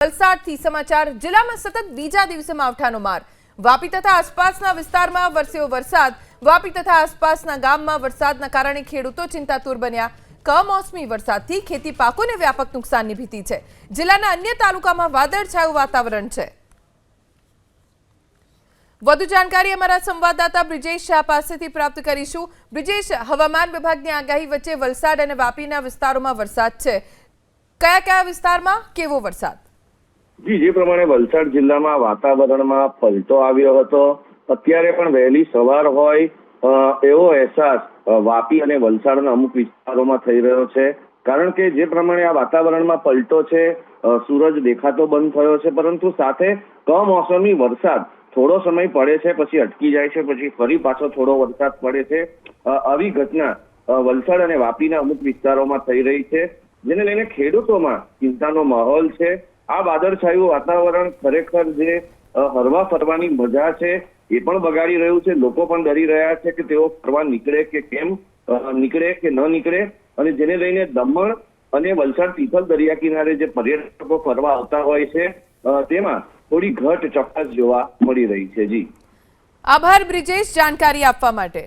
વલસાડથી સમાચાર. જિલ્લામાં સતત બીજા દિવસે માવઠાનો માર. વાપી તથા આસપાસના વિસ્તારમાં વરસ્યો વરસાદ. વાપી તથા આસપાસના ગામમાં વરસાદના કારણે ખેડૂતો ચિંતાતુર બન્યા. કમોસમી વરસાદથી ખેતી પાકોને વ્યાપક નુકસાનની ભીતિ છે. જિલ્લાના અન્ય તાલુકામાં વાદળછાયું વાતાવરણ છે. વધુ જાણકારી અમારા સંવાદદાતા બ્રિજેશ શાહ પાસેથી પ્રાપ્ત કરીશું. બ્રિજેશ, હવામાન વિભાગની આગાહી વચ્ચે વલસાડ અને વાપીના વિસ્તારોમાં વરસાદ છે. કયા કયા વિસ્તારમાં કેવો વરસાદ? જી, જે પ્રમાણે વલસાડ જિલ્લામાં વાતાવરણમાં પલટો આવ્યો હતો, અત્યારે પણ વહેલી સવાર હોય એવો અહેસાસ વાપી અને વલસાડના અમુક વિસ્તારોમાં થઈ રહ્યો છે. કારણ કે જે પ્રમાણે આ વાતાવરણમાં પલટો છે સૂરજ દેખાતો બંધ થયો છે, પરંતુ સાથે કમોસમી વરસાદ થોડો સમય પડે છે, પછી અટકી જાય છે, પછી ફરી પાછો થોડો વરસાદ પડે છે. આવી ઘટના વલસાડ અને વાપીના અમુક વિસ્તારોમાં થઈ રહી છે, જેને લઈને ખેડૂતોમાં ચિંતાનો માહોલ છે. આ વાદળછાયું વાતાવરણ ખરેખર જે હરવા ફરવાની મજા છે, એ પણ બગાડી રહ્યું છે. લોકો પણ ડરી રહ્યા છે કે તેઓ ફરવા નીકળે કે કેમ? નીકળે કે ન નીકળે? અને જેને લઈને દમણ અને વલસાડ તિથલ દરિયા કિનારે જે પર્યટકો ફરવા આવતા હોય છે તેમાં થોડી ઘટ ચોક્કસ જોવા મળી રહી છે. જી. આભાર બ્રિજેશ, જાણકારી આપવા માટે.